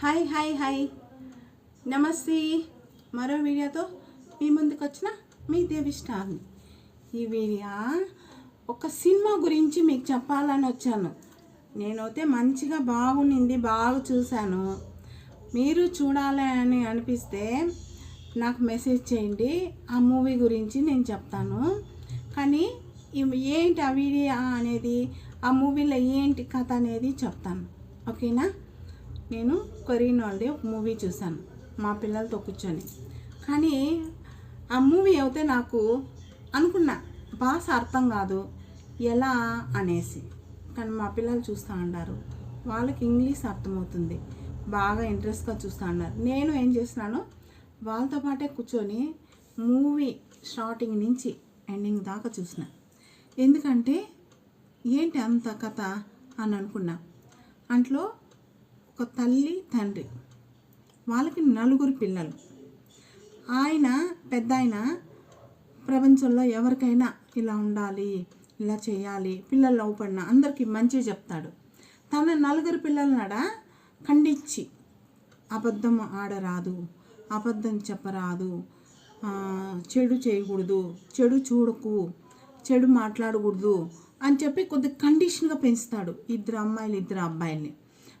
Hi hi hi. నమస్తే. మరో వీడియోతో మీ ముందుకు వచ్చిన మీ దేవిష్టాన్ని ఈ వీడియో ఒక సినిమా గురించి మీకు చెప్పాలని వచ్చాను. నేనైతే మంచిగా బాగుండింది బాగా చూశాను. మీరు చూడాలి అని అనిపిస్తే నాకు మెసేజ్ చేయండి. ఆ మూవీ గురించి నేను చెప్తాను. కానీ ఏంటి ఆ వీడియో అనేది ఆ మూవీలో ఏంటి కథ అనేది చెప్తాను. ఓకేనా? నేను కొరియన్ వాళ్ళది ఒక మూవీ చూశాను మా పిల్లలతో కూర్చొని. కానీ ఆ మూవీ అయితే నాకు అనుకున్నా భాష అర్థం కాదు ఎలా అనేసి. కానీ మా పిల్లలు చూస్తూ ఉన్నారు వాళ్ళకి ఇంగ్లీష్ అర్థమవుతుంది బాగా ఇంట్రెస్ట్గా చూస్తూ ఉన్నారు. నేను ఏం చేస్తున్నాను వాళ్ళతో పాటే కూర్చొని మూవీ స్టార్టింగ్ నుంచి ఎండింగ్ దాకా చూసిన. ఎందుకంటే ఏంటి అంత కథ అని అనుకున్నా. అంట్లో ఒక తల్లి తండ్రి. వాళ్ళకి నలుగురు పిల్లలు. ఆయన పెద్ద ఆయన ప్రపంచంలో ఎవరికైనా ఇలా ఉండాలి ఇలా చేయాలి పిల్లలు లోపడిన అందరికీ మంచి చెప్తాడు. తన నలుగురు పిల్లలనాడ ఖండించి అబద్ధం ఆడరాదు అబద్ధం చెప్పరాదు చెడు చేయకూడదు చెడు చూడకు చెడు మాట్లాడకూడదు అని చెప్పి కొద్ది కండిషన్గా పెంచుతాడు ఇద్దరు అమ్మాయిలు ఇద్దరు అబ్బాయిల్ని.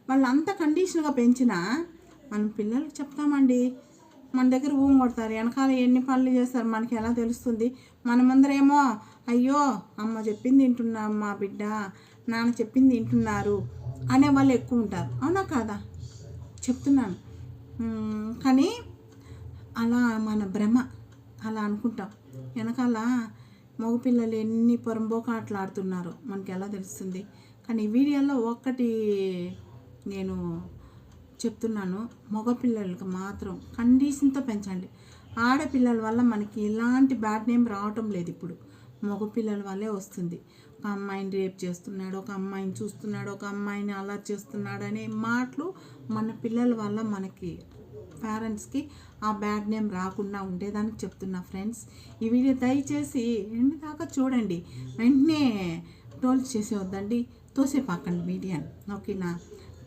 వాళ్ళు అంత కండిషన్గా పెంచినా మనం పిల్లలకు చెప్తామండి. మన దగ్గర ఊం కొడతారు. వెనకాల ఎన్ని పనులు చేస్తారు మనకి ఎలా తెలుస్తుంది? మనమందరేమో అయ్యో అమ్మ చెప్పింది వింటున్నా మా బిడ్డ నాన్న చెప్పింది వింటున్నారు అనే వాళ్ళు ఎక్కువ ఉంటారు. అవునా కాదా? చెప్తున్నాను. కానీ అలా మన భ్రమ అలా అనుకుంటాం. వెనకాల మగపిల్లలు ఎన్ని పొరంబోకాట్లు ఆడుతున్నారో మనకి ఎలా తెలుస్తుంది? కానీ ఈ వీడియోలో ఒక్కటి నేను చెప్తున్నాను మగపిల్లలకి మాత్రం కండిషన్తో పెంచండి. ఆడపిల్లల వల్ల మనకి ఎలాంటి బ్యాడ్ నేమ్ రావటం లేదు ఇప్పుడు. మగపిల్లల వల్లే వస్తుంది. ఒక అమ్మాయిని రేప్ చేస్తున్నాడు ఒక అమ్మాయిని చూస్తున్నాడు ఒక అమ్మాయిని అలా చేస్తున్నాడు అనే మాటలు మన పిల్లల వల్ల మనకి పేరెంట్స్కి ఆ బ్యాడ్ నేమ్ రాకుండా ఉండేదానికి చెప్తున్నా ఫ్రెండ్స్. ఈ వీడియో దయచేసి ఎండి దాకా చూడండి. వెంటనే టోల్ చేసేవద్దండి తోసేపాకండి మీడియా ఓకేనా?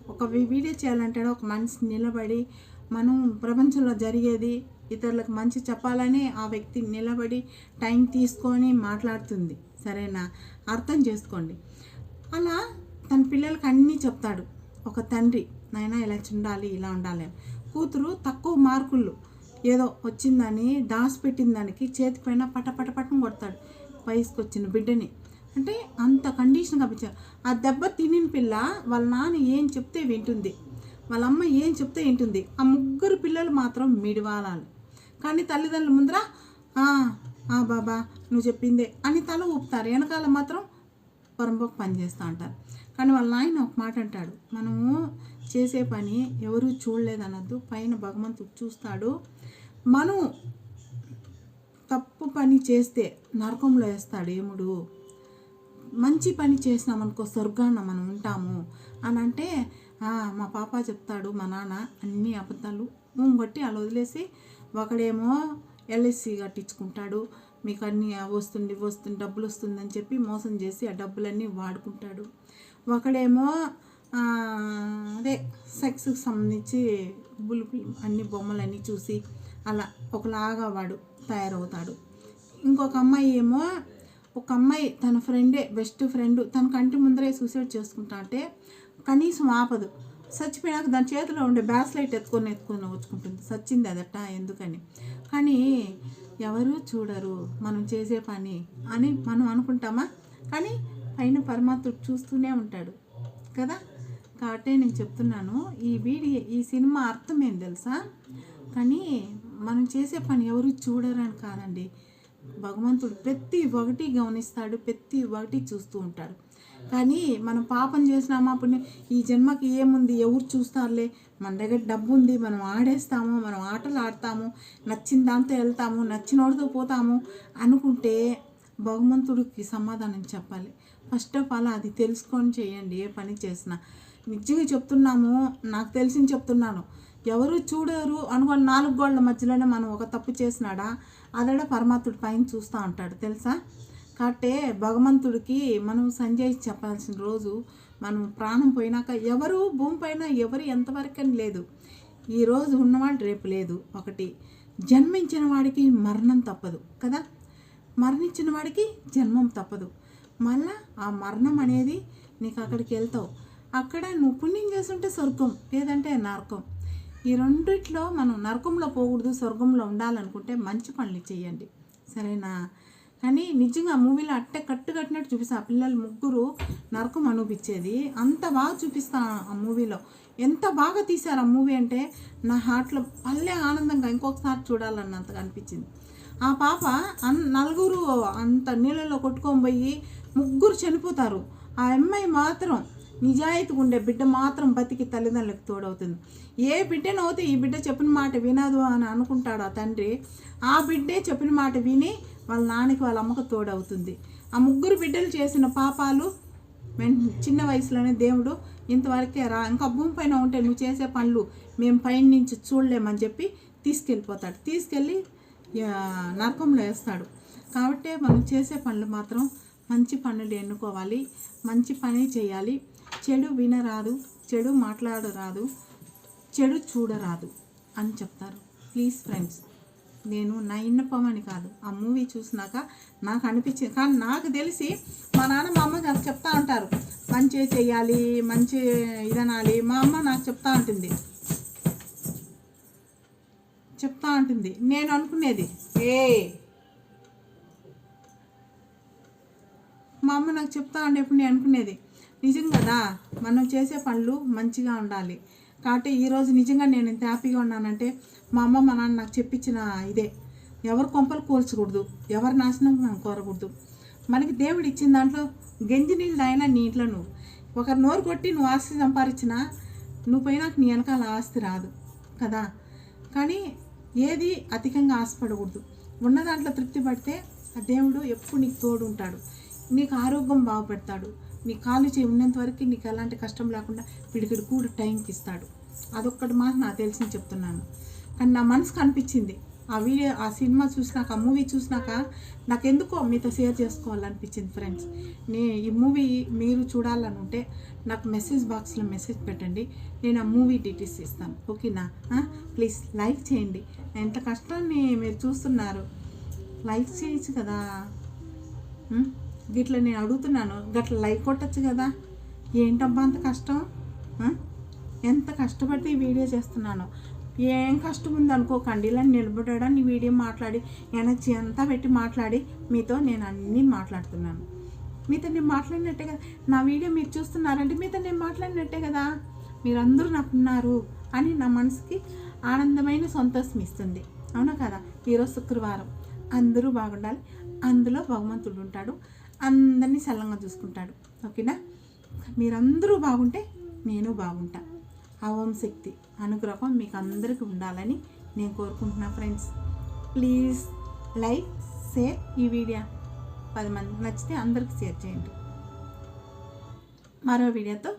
ఒక వీడియో చేయాలంటే ఒక మనిషి నిలబడి మనం ప్రపంచంలో జరిగేది ఇతరులకు మంచి చెప్పాలని ఆ వ్యక్తి నిలబడి టైం తీసుకొని మాట్లాడుతుంది. సరేనా? అర్థం చేసుకోండి. అలా తన పిల్లలకి అన్నీ చెప్తాడు. ఒక తండ్రి నాయన ఇలా ఉండాలి ఇలా ఉండాలి అని. కూతురు తక్కువ మార్కులు. ఏదో వచ్చిందని దాచిపెట్టిన దానికి చేతిపైన పట పట పటం కొడతాడు. వయసుకు వచ్చిన బిడ్డని. అంటే అంత కండిషన్గా పెంచారు ఆ దెబ్బ తినిన పిల్ల వాళ్ళ నాన్న ఏం చెప్తే వింటుంది. వాళ్ళ అమ్మ ఏం చెప్తే వింటుంది. ఆ ముగ్గురు పిల్లలు మాత్రం మిడివాలాలి కానీ తల్లిదండ్రుల ముందర "ఆ, ఆ బాబా నువ్వు చెప్పిందే అని తల ఊపుతారు. వెనకాల మాత్రం పొరంబోకు పని చేస్తూ అంటారు. కానీ వాళ్ళ నాయన ఒక మాట అంటాడు. మనము చేసే పని ఎవరు చూడలేదనద్దు. పైన భగవంతుడు చూస్తాడు. మనం తప్పు పని చేస్తే నరకంలో వేస్తాడు ఏముడు? మంచి పని చేసినామనుకో స్వర్గాన మనం ఉంటాము. అని అంటే మా పాప చెప్తాడు మా నాన్న అన్ని అబద్ధాలు ఊం కొట్టి అలా వదిలేసి ఒకడేమో ఎల్ఐసి కట్టించుకుంటాడు. మీకు అన్ని వస్తుంది వస్తుంది డబ్బులు వస్తుందని చెప్పి మోసం చేసి ఆ డబ్బులన్నీ వాడుకుంటాడు. ఒకడేమో అదే సెక్స్కి సంబంధించి బులుపులు అన్ని బొమ్మలన్నీ చూసి అలా ఒకలాగా వాడు తయారవుతాడు. ఇంకొక అమ్మాయి ఏమో ఒక అమ్మాయి తన ఫ్రెండే బెస్ట్ ఫ్రెండ్ తన కంటి ముందరే సూసైడ్ చేసుకుంటా అంటే కనీసం ఆపదు. చచ్చిపోయినాక దాని చేతిలో ఉండే బ్యాస్లైట్ ఎత్తుకొని ఎత్తుకొని వచ్చుకుంటుంది సచ్చింది అదట ఎందుకని? కానీ ఎవరు చూడరు. మనం చేసే పని అని మనం అనుకుంటామా? కానీ పైన పరమాత్ముడు చూస్తూనే ఉంటాడు. కదా? కాబట్టి నేను చెప్తున్నాను ఈ వీడియో ఈ సినిమా అర్థం ఏం తెలుసా? కానీ మనం చేసే పని ఎవరు చూడరని కాదండి. భగవంతుడు ప్రతి ఒకటి గమనిస్తాడు ప్రతి ఒకటి చూస్తూ ఉంటాడు. కానీ మనం పాపం చేసినామా అప్పుడు ఈ జన్మకి ఏముంది? ఎవరు చూస్తారులే? మన దగ్గర డబ్బు ఉంది మనం ఆడేస్తాము మనం ఆటలు ఆడతాము నచ్చిన దాంతో వెళ్తాము నచ్చినోడితో పోతాము అనుకుంటే భగవంతుడికి సమాధానం చెప్పాలి. ఫస్ట్ ఆఫ్ ఆల్ అది తెలుసుకొని చేయండి ఏ పని చేసినా. నిజంగా చెప్తున్నాము నాకు తెలిసి చెప్తున్నాను. ఎవరు చూడరు అనుకోని నాలుగు గోళ్ళ మధ్యలోనే మనం ఒక తప్పు చేసినాడా? అదడ పరమాత్ముడు పైన చూస్తూ ఉంటాడు తెలుసా? కాబట్టి భగవంతుడికి మనం సంజయ్ చెప్పాల్సిన రోజు మనం ప్రాణం పోయినాక ఎవరు భూమి పైన ఎవరు ఎంతవరకు అని లేదు ఈరోజు ఉన్నవాడు రేపు లేదు. ఒకటి జన్మించిన వాడికి మరణం తప్పదు కదా? మరణించిన వాడికి జన్మం తప్పదు. మళ్ళా ఆ మరణం అనేది నీకు అక్కడికి వెళ్తావు. అక్కడ నువ్వు పుణ్యం చేస్తుంటే స్వర్గం లేదంటే నరకం. ఈ రెండిట్లో మనం నరకంలో పోకూడదు స్వర్గంలో ఉండాలనుకుంటే మంచి పనులు చేయండి. సరేనా? కానీ నిజంగా ఆ మూవీలో అట్టే కట్టు కట్టినట్టు చూపిస్తా. ఆ పిల్లలు ముగ్గురు నరకం అనిపించేది అంత బాగా చూపిస్తా ఆ మూవీలో. ఎంత బాగా తీశారు ఆ మూవీ అంటే నా హార్ట్లో పల్లె ఆనందంగా ఇంకొకసారి చూడాలన్నంతగా అనిపించింది. ఆ పాప అన్ నలుగురు అంత నీళ్ళలో కొట్టుకొని పోయి ముగ్గురు చనిపోతారు. ఆ అమ్మాయి మాత్రం నిజాయితీగా ఉండే బిడ్డ మాత్రం బతికి తల్లిదండ్రులకు తోడవుతుంది. ఏ బిడ్డనవుతే ఈ బిడ్డ చెప్పిన మాట వినదు అని అనుకుంటాడు ఆ తండ్రి? ఆ బిడ్డే చెప్పిన మాట విని వాళ్ళ నాన్నకి వాళ్ళ అమ్మకు తోడవుతుంది. ఆ ముగ్గురు బిడ్డలు చేసిన పాపాలు చిన్న వయసులోనే దేవుడు ఇంతవరకే రా ఇంకా భూమి పైన ఉంటే నువ్వు చేసే పనులు మేము పైన నుంచి చూడలేమని చెప్పి తీసుకెళ్ళిపోతాడు. తీసుకెళ్ళి నరకంలో వేస్తాడు. కాబట్టి మనం చేసే పనులు మాత్రం మంచి పనులు ఎన్నుకోవాలి మంచి పని చేయాలి. చెడు వినరాదు చెడు మాట్లాడరాదు చెడు చూడరాదు అని చెప్తారు. ప్లీజ్ ఫ్రెండ్స్ నేను నా ఇన్నపమని కాదు. ఆ మూవీ చూసినాక నాకు అనిపించింది కానీ నాకు తెలిసి మా నాన్న మా అమ్మ నాకు చెప్తా ఉంటారు. మంచి చెయ్యాలి మంచి ఇదనాలి మా అమ్మ నాకు చెప్తా ఉంటుంది. చెప్తా ఉంటుంది. నేను అనుకునేది ఏ? మా అమ్మ నాకు చెప్తా ఉండేప్పుడు నేను అనుకునేది నిజం కదా మనం చేసే పనులు మంచిగా ఉండాలి. కాబట్టి ఈరోజు నిజంగా నేను ఎంత హ్యాపీగా ఉన్నానంటే మా అమ్మ మా నాన్న నాకు చెప్పించిన ఇదే. ఎవరు కొంపలు కూల్చకూడదు. ఎవరి నాశనం మనం కోరకూడదు. మనకి దేవుడు ఇచ్చిన దాంట్లో గంజి నీళ్ళు అయినా నీ ఇంట్లో నువ్వు ఒకరు నోరు కొట్టి నువ్వు ఆస్తి సంపాదించినా నువ్వు పోయినాక నీ వెనకాల ఆస్తి రాదు. కదా? కానీ ఏది అధికంగా ఆశపడకూడదు. ఉన్న దాంట్లో తృప్తి పడితే ఆ దేవుడు ఎప్పుడు నీకు తోడు ఉంటాడు నీకు ఆరోగ్యం బాగుపెడతాడు. నీ కాలు చేయి ఉన్నంత వరకు నీకు ఎలాంటి కష్టం లేకుండా పిడికిడి కూడా టైంకి ఇస్తాడు. అదొక్కటి మాట నాకు తెలిసింది చెప్తున్నాను. కానీ నా మనసుకు అనిపించింది ఆ వీడియో ఆ సినిమా చూసినాక ఆ మూవీ చూసినాక నాకు ఎందుకో మీతో షేర్ చేసుకోవాలనిపించింది ఫ్రెండ్స్ నే ఈ మూవీ మీరు చూడాలని ఉంటే నాకు మెసేజ్ బాక్స్లో మెసేజ్ పెట్టండి. నేను ఆ మూవీ డీటెయిల్స్ ఇస్తాను. ఓకేనా ప్లీజ్ లైక్ చేయండి. ఎంత కష్టాన్ని మీరు చూస్తున్నారు. లైక్ చేయొచ్చు కదా. గిట్ల నేను అడుగుతున్నాను గట్ల లైక్ కొట్టచ్చు కదా. ఏంటబ్బా అంత కష్టం? ఎంత కష్టపడితే ఈ వీడియో చేస్తున్నాను? ఏం కష్టం ఉంది అనుకోకండి ఇలా నిలబడడం నీ వీడియో మాట్లాడి ఎనర్జీ అంతా పెట్టి మాట్లాడి మీతో నేను అన్నీ మాట్లాడుతున్నాను. మీతో నేను మాట్లాడినట్టే కదా. నా వీడియో మీరు చూస్తున్నారంటే మీతో నేను మాట్లాడినట్టే కదా. మీరందరూ నాకు ఉన్నారు అని నా మనసుకి ఆనందమైన సంతోషం ఇస్తుంది. అవునా కదా? ఈరోజు శుక్రవారం. అందరూ బాగుండాలి. అందులో భగవంతుడు ఉంటాడు. అందరినీ సల్లంగా చూసుకుంటాడు. ఓకేనా? మీరందరూ బాగుంటే నేను బాగుంటా. ఆ ఓం శక్తి అనుగ్రహం మీకు అందరికీ ఉండాలని నేను కోరుకుంటున్నా ఫ్రెండ్స్. ప్లీజ్ లైక్ షేర్ ఈ వీడియో. పది మందికి నచ్చితే అందరికి షేర్ చేయండి. మరో వీడియోతో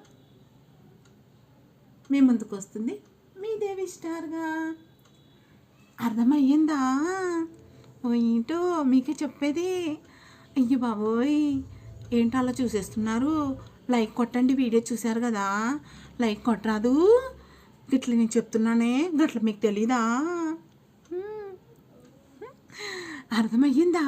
మీ ముందుకు వస్తుంది మీ దేవి స్టార్గా. అర్థమయ్యిందా? ఓ ఏంటో మీకే చెప్పేది? అయ్యో బాబోయ్ ఏంటో అలా చూసేస్తున్నారు? లైక్ కొట్టండి వీడియో చూశారు కదా? లైక్ కొట్టరాదు? గిట్ల నేను చెప్తున్నానే గట్ల మీకు తెలీదా? అర్థమయ్యిందా?